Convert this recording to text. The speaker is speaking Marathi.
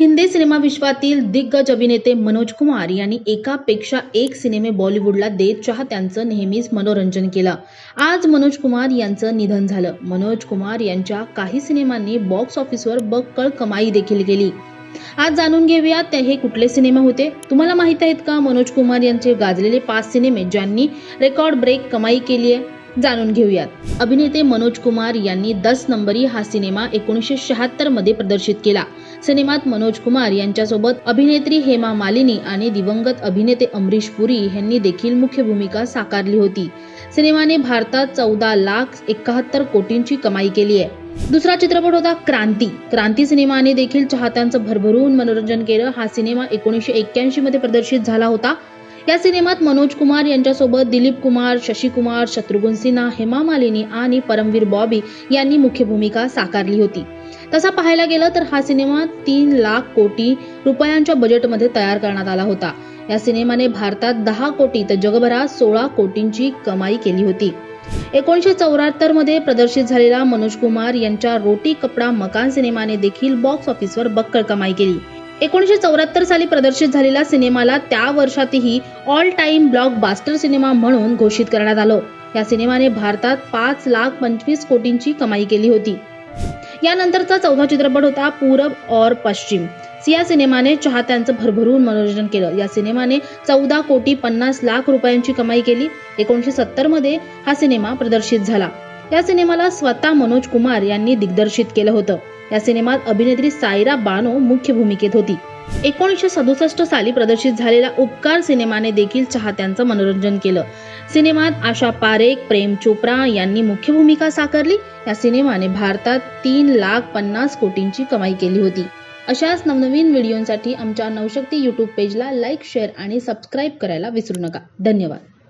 हिंदी सिनेमा विश्वातील दिग्गज अभिनेते मनोज कुमार यांनी एकापेक्षा एक सिनेमे बॉलिवूडला देत चाहत्यांचं नेहमीच मनोरंजन केलं. आज मनोज कुमार यांचं निधन झालं. मनोज कुमार यांच्या काही सिनेमांनी बॉक्स ऑफिसवर बक्कळ कमाई देखील केली. आज जाणून घेऊयात ते हे कुठले सिनेमे होते? तुम्हाला माहीत आहेत का मनोज कुमार यांचे गाजलेले पाच सिनेमे ज्यांनी रेकॉर्ड ब्रेक कमाई केली आहे? जाणून घेऊयात. अभिनेते मनोज कुमार यांनी दस नंबरी हा सिनेमा एकोणीसशे शहात्तरमध्ये प्रदर्शित केला. सिनेमात मनोज कुमार यांच्यासोबत अभिनेत्री हेमा मालिनी आणि दिवंगत अभिनेते अमरीश पुरी यांनी देखील मुख्य भूमिका साकारली होती. सिनेमाने भारतात चौदा लाख एकाहत्तर कोटींची कमाई केली आहे. दुसरा चित्रपट होता क्रांती. क्रांती सिनेमाने देखील चाहत्यांचं भरभरून मनोरंजन केलं. हा सिनेमा एकोणीसशे एक्क्याऐंशी मध्ये प्रदर्शित झाला होता. या सिनेमात मनोज कुमार यांच्यासोबत दिलीप कुमार शशी कुमार शत्रुघ्न सिन्हा हेमा मालिनी आणि परमवीर बॉबी यांनी मुख्य भूमिका साकारली होती. तसा पाहायला गेलं तर हा सिनेमा तीन लाख कोटी रुपयांच्या बजेटमध्ये तयार करण्यात आला होता. या सिनेमाने भारतात दहा कोटी तर जगभरात सोळा कोटींची कमाई केली होती. एकोणीसशे चौऱ्याहत्तरमध्ये प्रदर्शित झालेला मनोज कुमार यांच्या रोटी कपडा मकान सिनेमाने देखील बॉक्स ऑफिसवर बक्कळ कमाई केली. एकोणीसशे चौऱ्याहत्तर साली प्रदर्शित झालेल्या सिनेमाला त्या वर्षातही ऑल टाइम ब्लॉकबास्टर सिनेमा म्हणून घोषित करण्यात आलं. या सिनेमाने भारतात पाच लाख पंचवीस कोटींची कमाई केली होती. यानंतरचा चौथा चित्रपट होता पूरब और पश्चिम. या सिनेमाने चाहत्यांचं भरभरून मनोरंजन केलं. या सिनेमाने चौदा कोटी पन्नास लाख रुपयांची कमाई केली. एकोणीसशे सत्तरमध्ये हा सिनेमा प्रदर्शित झाला. या सिनेमाला स्वतः मनोज कुमार यांनी दिग्दर्शित केलं होतं. या सिनेमात अभिनेत्री सायरा बानो मुख्य भूमिकेत होती. एकोणीसशे सदुसष्ट साली प्रदर्शित झालेला उपकार सिनेमाने देखील चाहत्यांचं मनोरंजन केलं. सिनेमात आशा पारेख प्रेम चोप्रा यांनी मुख्य भूमिका साकारली. या सिनेमाने भारतात तीन लाख पन्नास कोटींची कमाई केली होती. अशाच नवनवीन व्हिडिओंसाठी आमच्या नवशक्ती यूट्यूब पेजला लाईक शेअर आणि सबस्क्राईब करायला विसरू नका. धन्यवाद.